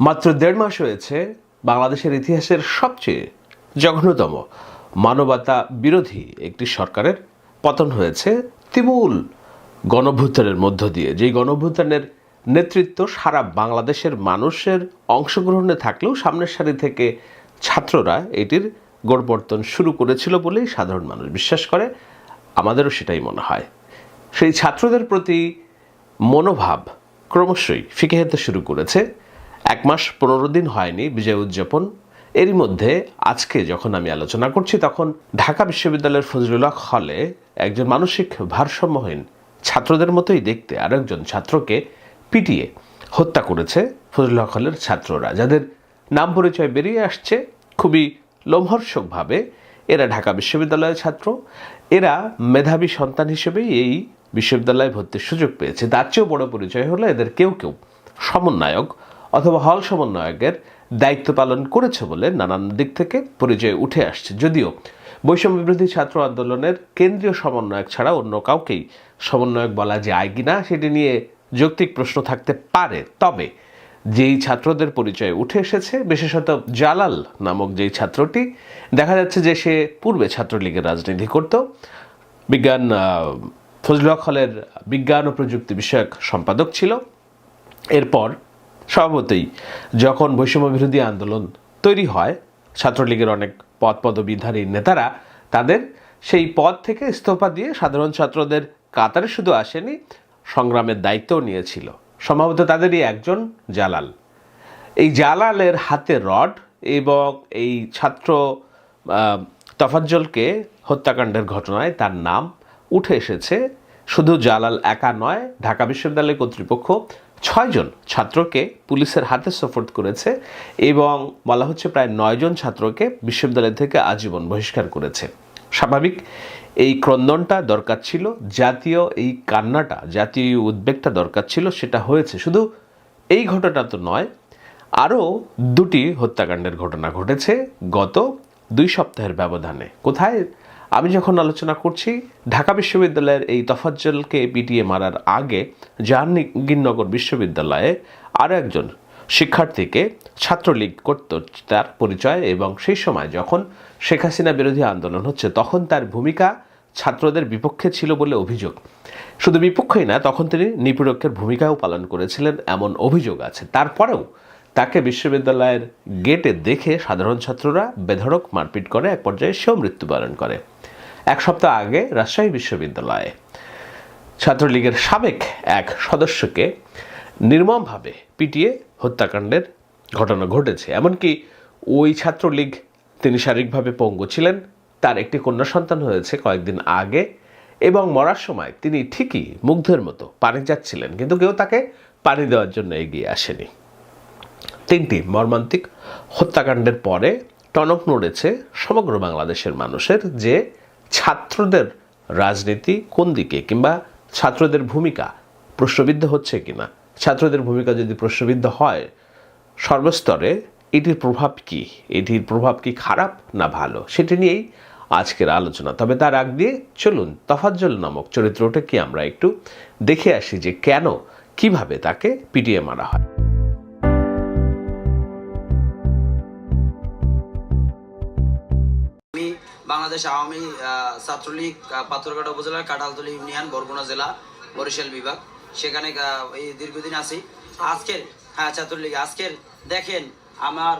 মাত্র দেড় মাস হয়েছে বাংলাদেশের ইতিহাসের সবচেয়ে জঘন্যতম মানবতা বিরোধী একটি সরকারের পতন হয়েছে তিমুল গণভ্যুত্থানের মধ্য দিয়ে। যেই গণভ্যুত্থানের নেতৃত্ব সারা বাংলাদেশের মানুষের অংশগ্রহণে থাকলেও সামনের সারি থেকে ছাত্ররা এটির গণপর্তন শুরু করেছিল বলেই সাধারণ মানুষ বিশ্বাস করে। আমাদেরও সেটাই মনে হয়। সেই ছাত্রদের প্রতি মনোভাব ক্রমশই ফিকে যেতে শুরু করেছে। এক মাস পনেরো দিন হয়নি বিজয় উদযাপন। এরই মধ্যে আজকে যখন আমি আলোচনা করছি, তখন ঢাকা বিশ্ববিদ্যালয়ের ফজলুল্লাহ হলে একজন মানসিক ভারসাম্যহীন ছাত্রদের মতোই দেখতে আরেকজন ছাত্রকে পিটিয়ে হত্যা করেছে ফজলুল্লাহ হলের ছাত্ররা, যাদের নাম পরিচয় বেরিয়ে আসছে খুবই লোমহর্ষকভাবে। এরা ঢাকা বিশ্ববিদ্যালয়ের ছাত্র। এরা মেধাবী সন্তান হিসেবেই এই বিশ্ববিদ্যালয়ে ভর্তির সুযোগ পেয়েছে। তার চেয়েও বড় পরিচয় হলো এদের কেউ কেউ সমন্বয়ক অথবা হল সমন্বয়কের দায়িত্ব পালন করেছে বলে নানান দিক থেকে পরিচয় উঠে আসছে। যদিও বৈষম্য বিরোধী ছাত্র আন্দোলনের কেন্দ্রীয় সমন্বয়ক ছাড়া অন্য কাউকেই সমন্বয়ক বলা যায় কিনা সেটি নিয়ে যৌক্তিক প্রশ্ন থাকতে পারে। তবে যেই ছাত্রদের পরিচয় উঠে এসেছে, বিশেষত জালাল নামক যেই ছাত্রটি, দেখা যাচ্ছে যে সে পূর্বে ছাত্রলীগের রাজনীতি করত। বিজ্ঞান ফজলুল হলের বিজ্ঞান ও প্রযুক্তি বিষয়ক সম্পাদক ছিল। এরপর স্বভাবতই যখন বৈষম্য বিরোধী আন্দোলন তৈরি হয়, ছাত্রলীগের অনেক পদ পদবিধারী নেতারা তাদের সেই পদ থেকে ইস্তফা দিয়ে সাধারণ ছাত্রদের কাতারে শুধু আসেনি, সংগ্রামের দায়িত্বও নিয়েছিল। সম্ভবত তাদেরই একজন জালাল। এই জালালের হাতে রড এবং এই ছাত্র তফাজ্জলকে হত্যাকাণ্ডের ঘটনায় তার নাম উঠে এসেছে। শুধু জালাল একা নয়, ঢাকা বিশ্ববিদ্যালয় কর্তৃপক্ষ ছয়জন ছাত্রকে পুলিশের হাতে সোপর্দ করেছে এবং বলা হচ্ছে প্রায় নয়জন ছাত্রকে বিশ্ববিদ্যালয় থেকে আজীবন বহিষ্কার করেছে। স্বাভাবিক, এই ক্রন্দনটা দরকার ছিল, জাতীয় এই কান্নাটা, জাতীয় উদ্বেগটা দরকার ছিল, সেটা হয়েছে। শুধু এই ঘটনা তো নয়, আরও দুটি হত্যাকাণ্ডের ঘটনা ঘটেছে গত দুই সপ্তাহের ব্যবধানে। কোথায়? আমি যখন আলোচনা করছি, ঢাকা বিশ্ববিদ্যালয়ের এই তফাজ্জলকে পিটিয়ে মারার আগে জাহাঙ্গীরনগর বিশ্ববিদ্যালয়ে আরও একজন শিক্ষার্থীকে ছাত্রলীগ করত তার পরিচয় এবং সেই সময় যখন শেখ হাসিনা বিরোধী আন্দোলন হচ্ছে, তখন তার ভূমিকা ছাত্রদের বিপক্ষে ছিল বলে অভিযোগ। শুধু বিপক্ষেই না, তখন তিনি নিপীড়কের ভূমিকাও পালন করেছিলেন এমন অভিযোগ আছে। তারপরেও তাকে বিশ্ববিদ্যালয়ের গেটে দেখে সাধারণ ছাত্ররা বেধড়ক মারপিট করে, এক পর্যায়ে সেও মৃত্যুবরণ করে। এক সপ্তাহ আগে রাজশাহী বিশ্ববিদ্যালয়ে ছাত্রলীগের সাবেক এক সদস্যকে নির্মমভাবে পিটিয়ে হত্যাকাণ্ডের ঘটনা ঘটেছে। এমনকি ওই ছাত্রলীগ তিনি শারীরিকভাবে পঙ্গু ছিলেন, তার একটি কন্যা সন্তান হয়েছে কয়েকদিন আগে এবং মরার সময় তিনি ঠিকই মুগ্ধের মতো পানি যাচ্ছিলেন, কিন্তু কেউ তাকে পানি দেওয়ার জন্য এগিয়ে আসেনি। তিনটি মর্মান্তিক হত্যাকাণ্ডের পরে টনক নড়েছে সমগ্র বাংলাদেশের মানুষের যে ছাত্রদের রাজনীতি কোন দিকে কিংবা ছাত্রদের ভূমিকা প্রশ্নবিদ্ধ হচ্ছে কিনা? ছাত্রদের ভূমিকা যদি প্রশ্নবিদ্ধ হয়, সর্বস্তরে এটির প্রভাব কি? এটির প্রভাব কি খারাপ না ভালো? সেটি নিয়েই আজকের আলোচনা। তবে তার আগ দিয়ে চলুন, তফাজ্জল নামক চরিত্রটা কি আমরা একটু দেখে আসি যে কেন, কীভাবে তাকে পিটিয়ে মারা হয়। বাংলাদেশ আওয়ামী ছাত্রলীগ পাথরঘাটা উপজেলার কাঁঠালতলী ইউনিয়ন, বরগুনা জেলা, বরিশাল বিভাগ। সেখানে এই দীর্ঘদিন আছি। আজকের হ্যাঁ ছাত্রলীগ, আজকের দেখেন আমার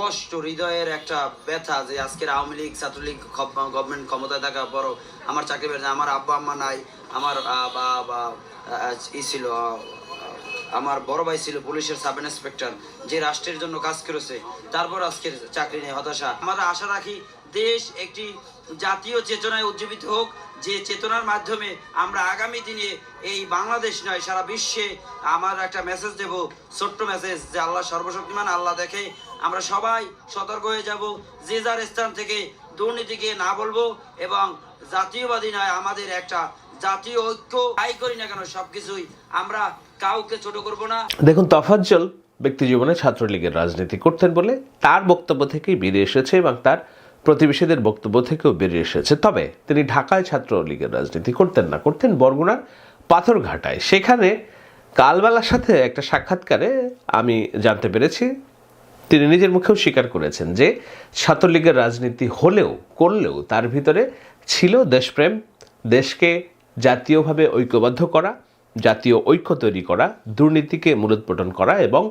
কষ্ট, হৃদয়ের একটা ব্যথা যে আজকের আওয়ামী লীগ, ছাত্রলীগ গভর্নমেন্ট ক্ষমতায় থাকা বড় আমার চাকরি আমার আব্বা আম্মা নাই, আমার ই ছিল আমার বড় ভাই ছিল পুলিশের সাব ইন্সপেক্টর, যে রাষ্ট্রের জন্য কাজ করেছে। তারপর আজকের চাকরি নেই হতাশা। আমরা আশা রাখি দেশ একটি জাতীয় চেতনায় উজ্জীবিত হোক, যে চেতনার মাধ্যমে আমরা আগামী দিনে এই বাংলাদেশ নয়, সারা বিশ্বে আমার একটা মেসেজ দেব, ছোট্ট মেসেজ যে আল্লাহ সর্বশক্তিমান, আল্লাহ দেখে আমরা সবাই সতর্ক হয়ে যাব, যে যার স্থান থেকে দুর্নীতিকে না বলব এবং জাতীয়বাদী নয়, আমাদের একটা জাতীয় ঐক্য আই করি না কেন সবকিছুই আমরা কাউকে ছোট করব না। দেখুন, তফাজ্জল ব্যক্তি জীবনে ছাত্রলীগের রাজনীতি করতেন বলে তার বক্তব্য থেকেই বেরিয়ে এসেছে এবং তার প্রতিবেশীদের বক্তব্য থেকেও বেরিয়ে এসেছে। তবে তিনি ঢাকায় ছাত্রলীগের রাজনীতি করতেন না, করতেন বরগুনার পাথরঘাটায়। সেখানে কালবেলার সাথে একটা সাক্ষাৎকারে আমি জানতে পেরেছি, তিনি নিজের মুখেও স্বীকার করেছেন যে ছাত্রলীগের রাজনীতি হলেও, করলেও তার ভিতরে ছিল দেশপ্রেম, দেশকে জাতীয়ভাবে ঐক্যবদ্ধ করা জাতীয় ঐক্য তৈরি করা, দুর্নীতিকে মূলোৎপাটন করা এবং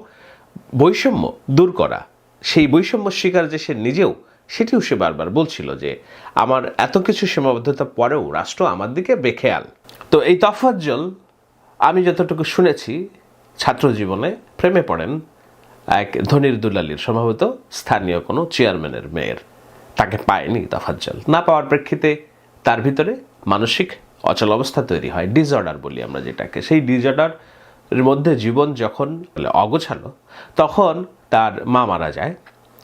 বৈষম্য দূর করা। সেই বৈষম্য শিকার যে সে নিজেও, সেটিও সে বারবার বলছিল যে, আমার এত কিছু সীমাবদ্ধতা পরেও রাষ্ট্র আমার দিকে বেখেয়াল। তো এই তফাজ্জল আমি যতটুকু শুনেছি, ছাত্র জীবনে প্রেমে পড়েন এক ধনির দুলালির, সম্ভবত স্থানীয় কোনো চেয়ারম্যানের মেয়ের। তাকে পায়নি তফাজ্জল। না পাওয়ার প্রেক্ষিতে তার ভিতরে মানসিক অচল অবস্থা তৈরি হয় ডিসঅর্ডার বলি আমরা যেটাকে। সেই ডিসঅর্ডার এর মধ্যে জীবন যখন অগোছালো, তখন তার মা মারা যায়,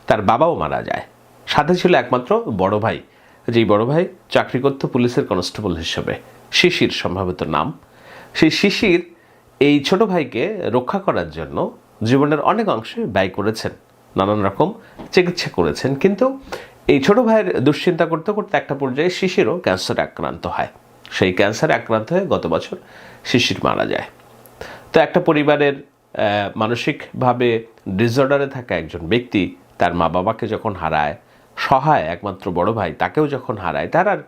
তার বাবাও মারা যায়। সাথে ছিল একমাত্র বড় ভাই, যেই বড় ভাই চাকরি করত পুলিশের কনস্টেবল হিসেবে, শিশির সম্ভবত নাম। সেই শিশির এই ছোট ভাইকে রক্ষা করার জন্য জীবনের অনেক অংশে ব্যয় করেছেন, নানান রকম চিকিৎসা করেছেন। কিন্তু এই ছোট ভাইয়ের দুশ্চিন্তা করতে করতে একটা পর্যায়ে শিশিরও ক্যান্সারে আক্রান্ত হয়। সেই ক্যান্সারে আক্রান্ত হয়ে গত বছর শিশির মারা যায়। তো একটা পরিবারের মানসিকভাবে ডিসঅর্ডারে থাকা একজন ব্যক্তি তার মা বাবাকে যখন হারায়, সহায় একমাত্র বড় ভাই তাকেও যখন হারায়, তার আর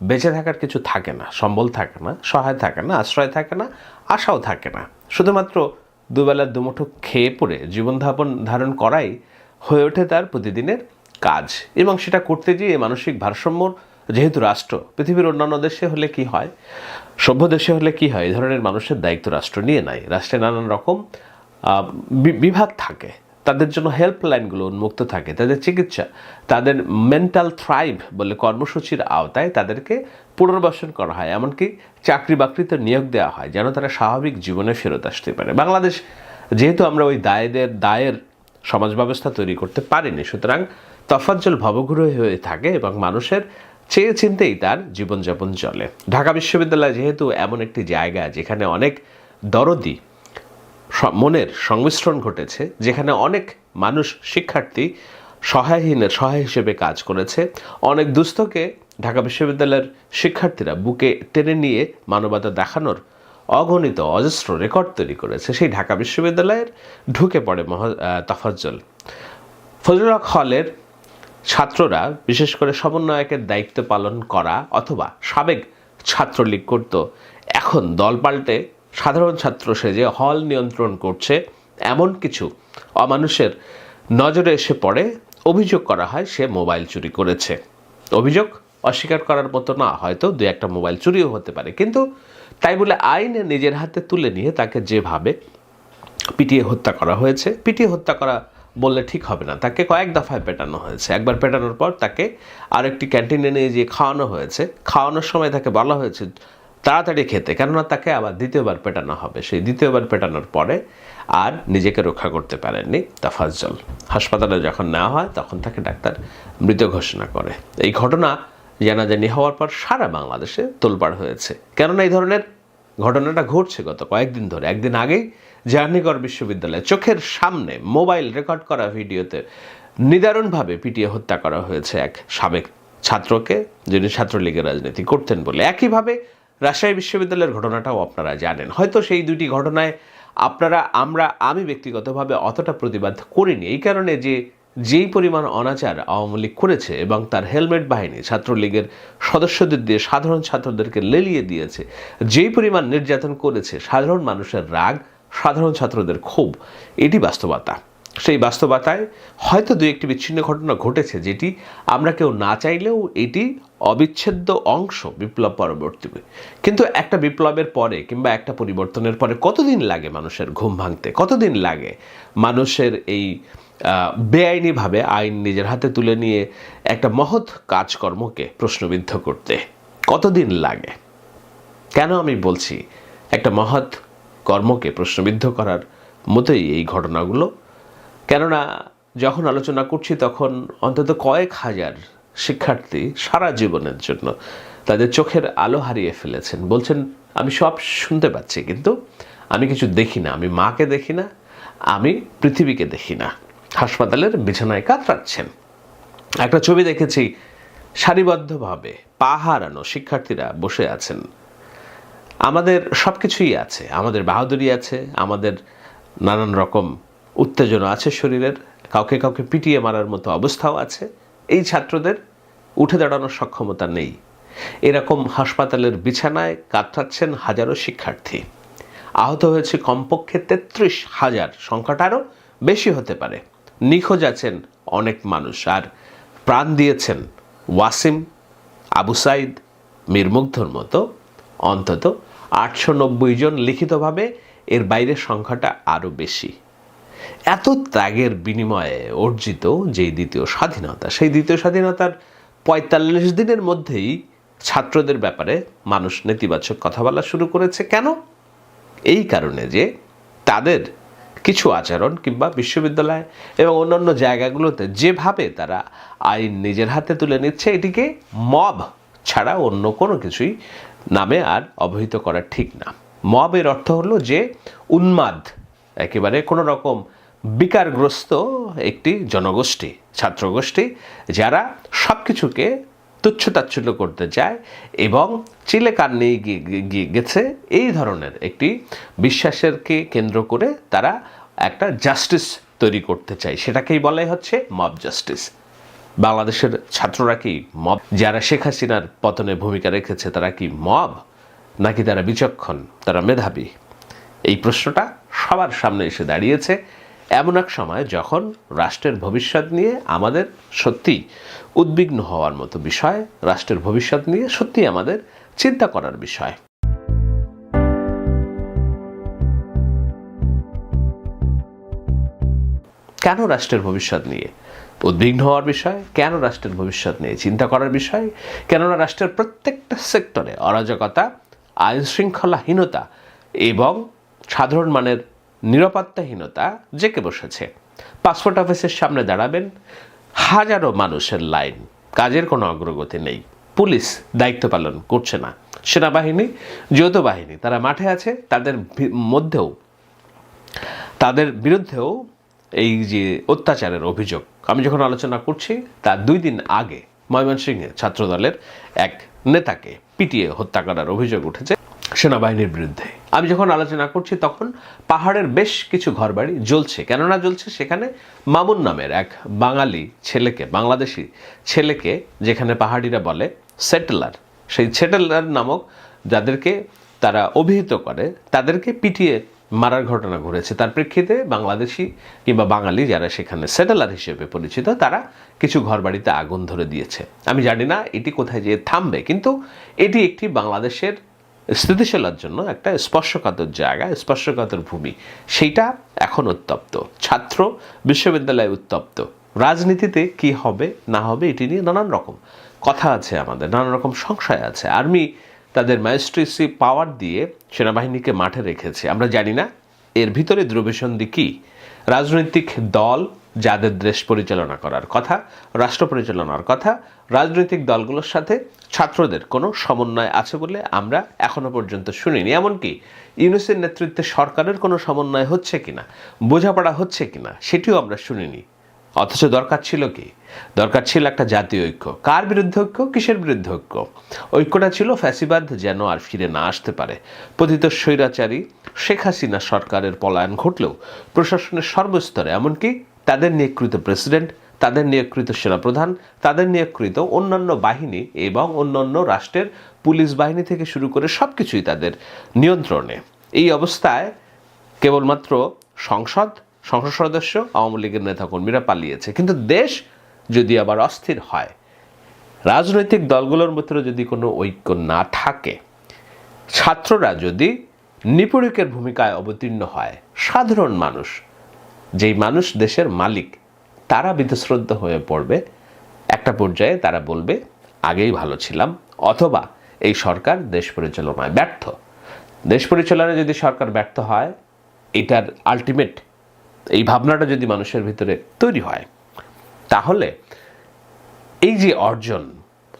বেঁচে থাকার কিছু থাকে না, সম্বল থাকে না, সহায় থাকে না, আশ্রয় থাকে না, আশাও থাকে না। শুধুমাত্র দুবেলা দুমুঠো খেয়ে পড়ে জীবনধাপন ধারণ করাই হয়ে ওঠে তার প্রতিদিনের কাজ এবং সেটা করতে গিয়ে মানসিক ভারসাম্যর যেহেতু রাষ্ট্র, পৃথিবীর অন্যান্য দেশে হলে কি হয়? সভ্য দেশে হলে কি হয়? এই ধরনের মানুষের দায়িত্ব রাষ্ট্র নিয়ে নেয়। রাষ্ট্রে নানান রকম বিভাগ থাকে। তাদের জন্য হেল্পলাইনগুলো উন্মুক্ত থাকে। তাদের চিকিৎসা, তাদের মেন্টাল থ্রাইভ বলে কর্মসূচির আওতায় তাদেরকে পুনর্বাসন করা হয়। এমনকি চাকরি বাকরিতে নিয়োগ দেওয়া হয়, যেন তারা স্বাভাবিক জীবনে ফেরত আসতে পারে। বাংলাদেশ, যেহেতু আমরা ওই দায়েদের, দায়ের সমাজ ব্যবস্থা তৈরি করতে পারিনি, সুতরাং তফাজ্জল ভবগ্রহী হয়ে থাকে এবং মানুষের চেয়ে চিনতেই তার জীবনযাপন চলে। ঢাকা বিশ্ববিদ্যালয় যেহেতু এমন একটি জায়গা যেখানে অনেক দরদি মনের সংমিশ্রণ ঘটেছে, যেখানে অনেক মানুষ শিক্ষার্থী সহায়হীনের সহায় হিসেবে কাজ করেছে, অনেক দুস্থকে ঢাকা বিশ্ববিদ্যালয়ের শিক্ষার্থীরা বুকে টেনে নিয়ে মানবতা দেখানোর অগণিত অজস্র রেকর্ড তৈরি করেছে। সেই ঢাকা বিশ্ববিদ্যালয়ের ঢুকে পড়ে মহ তাফাজ্জল। ফজলুল হক হলের ছাত্ররা, বিশেষ করে সমন্বয়কের দায়িত্ব পালন করা অথবা সাবেক ছাত্রলীগ করত, এখন দল পাল্টে সাধারণ ছাত্র সেজে হল নিয়ন্ত্রণ করছে, এমন কিছু অমানুষের নজরে এসে পড়ে, অভিযোগ করা হয় সে মোবাইল চুরি করেছে। অভিযোগ অস্বীকার করার মতো না, হয়তো দু একটা মোবাইল চুরিও হতে পারে, কিন্তু তাই বলে আইনে নিজের হাতে তুলে নিয়ে তাকে যেভাবে পিটিয়ে হত্যা করা হয়েছে, পিটিয়ে হত্যা করা বললে ঠিক হবে না। তাকে কয়েক দফায় পেটানো হয়েছে। একবার পেটানোর পর তাকে আরেকটি ক্যান্টিনে নিয়ে গিয়ে খাওয়ানো হয়েছে। খাওয়ানোর সময় তাকে বলা হয়েছে, তাড়াতাড়ি খেতে। কেননা তাকে আবার দ্বিতীয়বার পেটানো হবে। সেই দ্বিতীয়বার পেটানোর পরে আর নিজেকে রক্ষা করতে পারেননি তাফাজ্জল। হাসপাতালে যখন নেওয়া হয়, তখন তাকে ডাক্তার মৃত ঘোষণা করে। এই ঘটনা জানাজানি হওয়ার পর সারা বাংলাদেশে তোলপাড় হয়েছে। কেননা এই ধরনের ঘটনাটা ঘটছে গত কয়েকদিন ধরে। একদিন আগেই জাহাঙ্গীরনগর বিশ্ববিদ্যালয়ে। চোখের সামনে মোবাইল রেকর্ড করা ভিডিওতে নিদারুণভাবে পিটিয়ে হত্যা করা হয়েছে এক সাবেক ছাত্রকে, যিনি ছাত্রলীগের রাজনীতি করতেন বলে। একইভাবে রাজশাহী বিশ্ববিদ্যালয়ের ঘটনাটাও আপনারা জানেন। হয়তো সেই দুটি ঘটনায় আপনারা, আমরা, আমি ব্যক্তিগতভাবে অতটা প্রতিবাদ করিনি। এই কারণে যে, যেই পরিমাণ অনাচার আওয়ামী লীগ করেছে এবং তার হেলমেট বাহিনী ছাত্রলীগের সদস্যদের দিয়ে সাধারণ ছাত্রদেরকে লেলিয়ে দিয়েছে, যেই পরিমাণ নির্যাতন করেছে সাধারণ মানুষের রাগ সাধারণ ছাত্রদের ক্ষোভ এটি বাস্তবতা। সেই বাস্তবতায় হয়তো দু একটি বিচ্ছিন্ন ঘটনা ঘটেছে, যেটি আমরা কেউ না চাইলেও এটি অবিচ্ছেদ্য অংশ বিপ্লব পরবর্তী। কিন্তু একটা বিপ্লবের পরে কিংবা একটা পরিবর্তনের পরে কতদিন লাগে মানুষের ঘুম ভাঙতে? কতদিন লাগে মানুষের এই বেআইনিভাবে আইন নিজের হাতে তুলে নিয়ে একটা মহৎ কাজকর্মকে প্রশ্নবিদ্ধ করতে? কতদিন লাগে? কেন আমি বলছি একটা মহৎ কর্মকে প্রশ্নবিদ্ধ করার মতোই এই ঘটনাগুলো। কেননা, যখন আলোচনা করছি তখন অন্তত কয়েক হাজার শিক্ষার্থী সারা জীবনের জন্য তাদের চোখের আলো হারিয়ে ফেলেছেন। বলছেন, আমি সব শুনতে পাচ্ছি, কিন্তু আমি কিছু দেখি না। আমি মাকে দেখি না, আমি পৃথিবীকে দেখি না। হাসপাতালের বিছানায় কাতরাচ্ছেন। একটা ছবি দেখেছি, সারিবদ্ধভাবে পা হারানো শিক্ষার্থীরা বসে আছেন। আমাদের সব কিছুই আছে, আমাদের বাহাদুরি আছে, আমাদের নানান রকম উত্তেজনা আছে শরীরের, কাউকে কাউকে পিটিয়ে মারার মতো অবস্থাও আছে। এই ছাত্রদের উঠে দাঁড়ানোর সক্ষমতা নেই। এরকম হাসপাতালের বিছানায় কাটাচ্ছেন হাজারো শিক্ষার্থী। আহত হয়েছে কমপক্ষে তেত্রিশ হাজার, সংখ্যাটা আরও বেশি হতে পারে। নিখোঁজ আছেন অনেক মানুষ আর প্রাণ দিয়েছেন ওয়াসিম, আবু সাইদ মীরমুগ্ধর মতো অন্তত আটশো নব্বই জন লিখিতভাবে এর বাইরের সংখ্যাটা আরও বেশি। এত ত্যাগের বিনিময়ে অর্জিত যেই দ্বিতীয় স্বাধীনতা, সেই দ্বিতীয় স্বাধীনতার পঁয়তাল্লিশ দিনের মধ্যেই ছাত্রদের ব্যাপারে মানুষ নেতিবাচক কথা বলা শুরু করেছে। কেন? এই কারণে যে তাদের কিছু আচরণ কিংবা বিশ্ববিদ্যালয় এবং অন্যান্য জায়গাগুলোতে যেভাবে তারা আইন নিজের হাতে তুলে নিচ্ছে, এটিকে মব ছাড়া অন্য কোনো কিছুই নামে আর অবহিত করা ঠিক না। মবের অর্থ হলো যে, উন্মাদ, একেবারে কোনো রকম বিকারগ্রস্ত একটি জনগোষ্ঠী, ছাত্রগোষ্ঠী, যারা সব কিছুকে তুচ্ছতাচ্ছল্য করতে চায় এবং চিলে কান নিয়ে গেছে। এই ধরনের একটি বিশ্বাসেরকে কেন্দ্র করে তারা একটা জাস্টিস তৈরি করতে চায়। সেটাকেই বলাই হচ্ছে মব জাস্টিস। বাংলাদেশের ছাত্ররা কি মব? যারা শেখ হাসিনার পতনে ভূমিকা রেখেছে, তারা কি মব? নাকি তারা বিচক্ষণ, তারা মেধাবী? এই প্রশ্নটা সবার সামনে এসে দাঁড়িয়েছে এমন এক সময় যখন রাষ্ট্রের ভবিষ্যৎ নিয়ে আমাদের সত্যি উদ্বিগ্ন হওয়ার মতো বিষয়, রাষ্ট্রের ভবিষ্যৎ নিয়ে সত্যি আমাদের চিন্তা করার বিষয়। কেন রাষ্ট্রের ভবিষ্যৎ নিয়ে? উদ্বিগ্ন হওয়ার বিষয়, কেন রাষ্ট্রের ভবিষ্যৎ নিয়ে চিন্তা করার বিষয়, কেননা রাষ্ট্রের প্রত্যেকটা সেক্টরে অরাজকতা আইন শৃঙ্খলাহীনতা এবং সাধারণ মানের নিরাপত্তাহীনতা জেকে বসেছে। পাসপোর্ট অফিসের সামনে দাঁড়াবেন, হাজারো মানুষের লাইন, কাজের কোনো অগ্রগতি নেই, পুলিশ দায়িত্ব পালন করছে না, সেনাবাহিনী, যৌথ বাহিনী, তারা মাঠে আছে, তাদের মধ্যেও, তাদের বিরুদ্ধেও এই যে অত্যাচারের অভিযোগ, আমি যখন আলোচনা করছি তার দুই দিন আগে ময়মনসিংহে ছাত্রদলের এক নেতাকে পিটিয়ে হত্যা করার অভিযোগ উঠেছে সেনাবাহিনীর বিরুদ্ধে। আমি যখন আলোচনা করছি তখন পাহাড়ের বেশ কিছু ঘরবাড়ি জ্বলছে। কেননা জ্বলছে সেখানে মামুন নামের এক বাঙালি ছেলেকে, বাংলাদেশি ছেলেকে, যেখানে পাহাড়িরা বলে সেটেলার। সেই সেটেলার নামক যাদেরকে তারা অভিহিত করে, তাদেরকে পিটিয়ে মারার ঘটনা ঘটেছে। তার প্রেক্ষিতে বাংলাদেশি কিংবা বাঙালি যারা সেখানে সেটেলার হিসেবে পরিচিত, তারা কিছু ঘরবাড়িতে আগুন ধরে দিয়েছে। আমি জানি না এটি কোথায় যেয়ে থামবে, কিন্তু এটি একটি বাংলাদেশের স্থিতিশীলার জন্য একটা স্পর্শকাতর জায়গা, স্পর্শকাতর ভূমি। সেইটা এখন উত্তপ্ত। ছাত্র বিশ্ববিদ্যালয়ে উত্তপ্ত। রাজনীতিতে কি হবে, না হবে, এটি নিয়ে নানান রকম কথা আছে আমাদের, নানান রকম সংশয় আছে। আর্মি তাদের পাওয়ার দিয়ে সেনাবাহিনীকে মাঠে রেখেছে। আমরা জানি না এর ভিতরে দ্রব্যসন্ধি কী। রাজনৈতিক দল যাদের দেশ পরিচালনা করার কথা, রাষ্ট্র পরিচালনার কথা, রাজনৈতিক দলগুলোর সাথে ছাত্রদের কোনো সমন্বয় আছে বলে আমরা এখনও পর্যন্ত শুনিনি। এমনকি ইউনুসের নেতৃত্বে সরকারের কোনো সমন্বয় হচ্ছে কিনা, বোঝাপড়া হচ্ছে কিনা, সেটিও আমরা শুনিনি। অথচ দরকার ছিল কি? দরকার ছিল একটা জাতীয় ঐক্য। কার বিরুদ্ধে ঐক্য? কিসের বিরুদ্ধে ঐক্য? ঐক্যটা ছিল ফ্যাসিবাদ যেন আর ফিরে না আসতে পারে। পতিত স্বৈরাচারী শেখ হাসিনা সরকারের পলায়ন ঘটলেও প্রশাসনের সর্বস্তরে, এমনকি তাদের নিয়োগকৃত প্রেসিডেন্ট, তাদের নিয়োগকৃত সেনাপ্রধান, তাদের নিয়োগকৃত অন্যান্য বাহিনী এবং অন্যান্য রাষ্ট্রের পুলিশ বাহিনী থেকে শুরু করে সব কিছুই তাদের নিয়ন্ত্রণে। এই অবস্থায় কেবলমাত্র সংসদ সংসদ সদস্য, আওয়ামী লীগের নেতাকর্মীরা পালিয়েছে। কিন্তু দেশ যদি আবার অস্থির হয়, রাজনৈতিক দলগুলোর মধ্যে যদি কোনো ঐক্য না থাকে, ছাত্ররা যদি নিপীড়কের ভূমিকায় অবতীর্ণ হয়, সাধারণ মানুষ, যেই মানুষ দেশের মালিক, তারা বিতশ্রদ্ধ হয়ে পড়বে। একটা পর্যায়ে তারা বলবে, আগেই ভালো ছিলাম। অথবা, এই সরকার দেশ পরিচালনায় ব্যর্থ। দেশ পরিচালনায় যদি সরকার ব্যর্থ হয়, এটার আলটিমেট এই ভাবনাটা যদি মানুষের ভিতরে তৈরি হয়, তাহলে এই যে অর্জন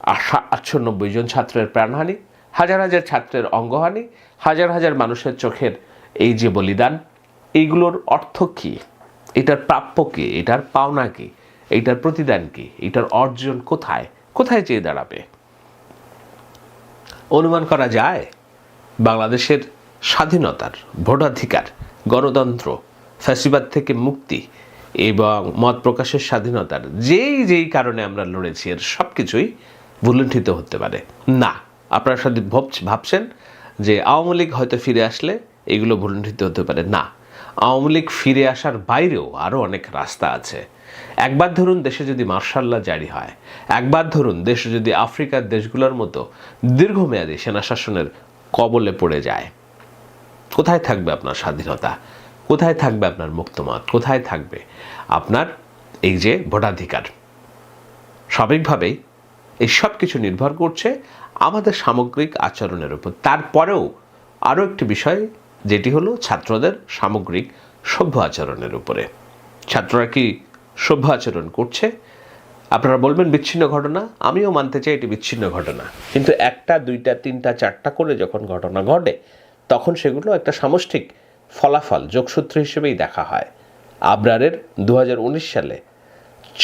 আশা- আটশো নব্বই জন ছাত্রের প্রাণহানি, হাজার হাজার ছাত্রের অঙ্গহানি, হাজার হাজার মানুষের চোখের এই যে বলিদান, এইগুলোর অর্থ কী? এটার প্রাপ্য কী? এটার পাওনা কী? এইটার প্রতিদান কী? এটার অর্জন কোথায়? কোথায় চেয়ে দাঁড়াবে? অনুমান করা যায়, বাংলাদেশের স্বাধীনতার ভোটাধিকার, গণতন্ত্র ফ্যাসিবাদ থেকে মুক্তি এবং মত প্রকাশের স্বাধীনতার, যেই যেই কারণে আমরা লড়েছি, এর সব কিছুই ভুলুণ্ঠিত হতে পারে। না, আপনারা সাথে ভাবছেন যে আওয়ামী লীগ হয়তো ফিরে আসলে এগুলো ভুলুণ্ঠিত হতে পারে। না, আওয়ামী লীগ ফিরে আসার বাইরেও আরও অনেক রাস্তা আছে। একবার ধরুন দেশে যদি মার্শাল্লাহ জারি হয়, একবার ধরুন দেশে যদি আফ্রিকার দেশগুলোর মতো দীর্ঘমেয়াদী সেনা শাসনের কবলে পড়ে যায়, কোথায় থাকবে আপনার স্বাধীনতা? কোথায় থাকবে আপনার মুক্তমত? কোথায় থাকবে? আপনার এই যে ভোটাধিকার। স্বাভাবিকভাবেই এই সব কিছু নির্ভর করছে আমাদের সামগ্রিক আচরণের উপর। তারপরেও আরও একটি বিষয়, যেটি হলো ছাত্রদের সামগ্রিক সভ্য আচরণের উপরে। ছাত্ররা কি সভ্য আচরণ করছে? আপনারা বলবেন বিচ্ছিন্ন ঘটনা। আমিও মানতে চাই এটি বিচ্ছিন্ন ঘটনা। কিন্তু একটা, দুইটা, তিনটা, চারটা করে যখন ঘটনা ঘটে, তখন সেগুলো একটা সামষ্টিক ফলাফল যোগসূত্র হিসেবেই দেখা হয়। আবরারের দু হাজার উনিশ সালে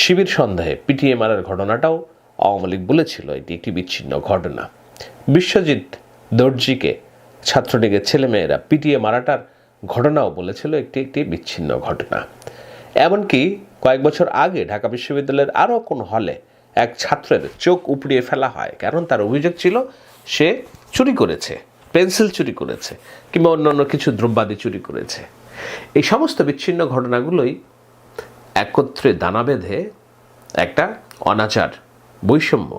শিবির সন্দেহে পিটিএ মারার ঘটনাটাও আওয়ামী লীগ বলেছিল, এটি একটি বিচ্ছিন্ন ঘটনা। বিশ্বজিৎ দর্জিকে, ছাত্রলীগের ছেলেমেয়েরা পিটিএ মারাটার ঘটনাও বলেছিল, একটি একটি বিচ্ছিন্ন ঘটনা। এমনকি কয়েক বছর আগে ঢাকা বিশ্ববিদ্যালয়ের আরও কোনো হলে এক ছাত্রের চোখ উপড়িয়ে ফেলা হয়, কারণ তার অভিযোগ ছিল, সে চুরি করেছে। পেন্সিল চুরি করেছে কিংবা অন্যান্য কিছু দ্রব্যাদি চুরি করেছে। এই সমস্ত বিচ্ছিন্ন ঘটনাগুলোই একত্রে দানা বেঁধে একটা অনাচার, বৈষম্য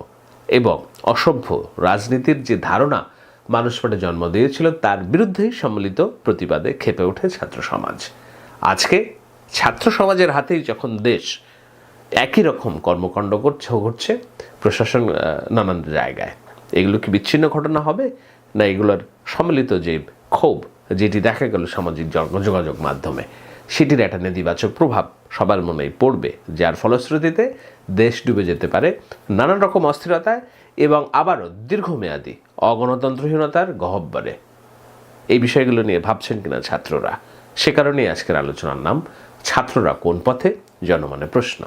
এবং অসভ্য রাজনীতির যে ধারণা মানুষ মনে জন্ম দিয়েছিল, তার বিরুদ্ধেই সম্মিলিত প্রতিবাদে খেপে ওঠে ছাত্র সমাজ। আজকে ছাত্র সমাজের হাতেই যখন দেশ একই রকম কর্মকাণ্ড করছে, ঘটছে প্রশাসন নানান জায়গায়। এগুলো কি বিচ্ছিন্ন ঘটনা হবে? না এগুলোর সম্মিলিত যে ক্ষোভ যেটি দেখা গেল সামাজিক যোগাযোগ মাধ্যমে, সেটির একটা নেতিবাচক প্রভাব সবার মনেই পড়বে, যার ফলশ্রুতিতে দেশ ডুবে যেতে পারে নানান রকম অস্থিরতায় এবং আবারও দীর্ঘমেয়াদী অগণতন্ত্রহীনতার গহব্বরে। এই বিষয়গুলো নিয়ে ভাবছেন কিনা ছাত্ররা? সে কারণেই আজকের আলোচনার নাম, ছাত্ররা কোন পথে? জনমনে প্রশ্ন।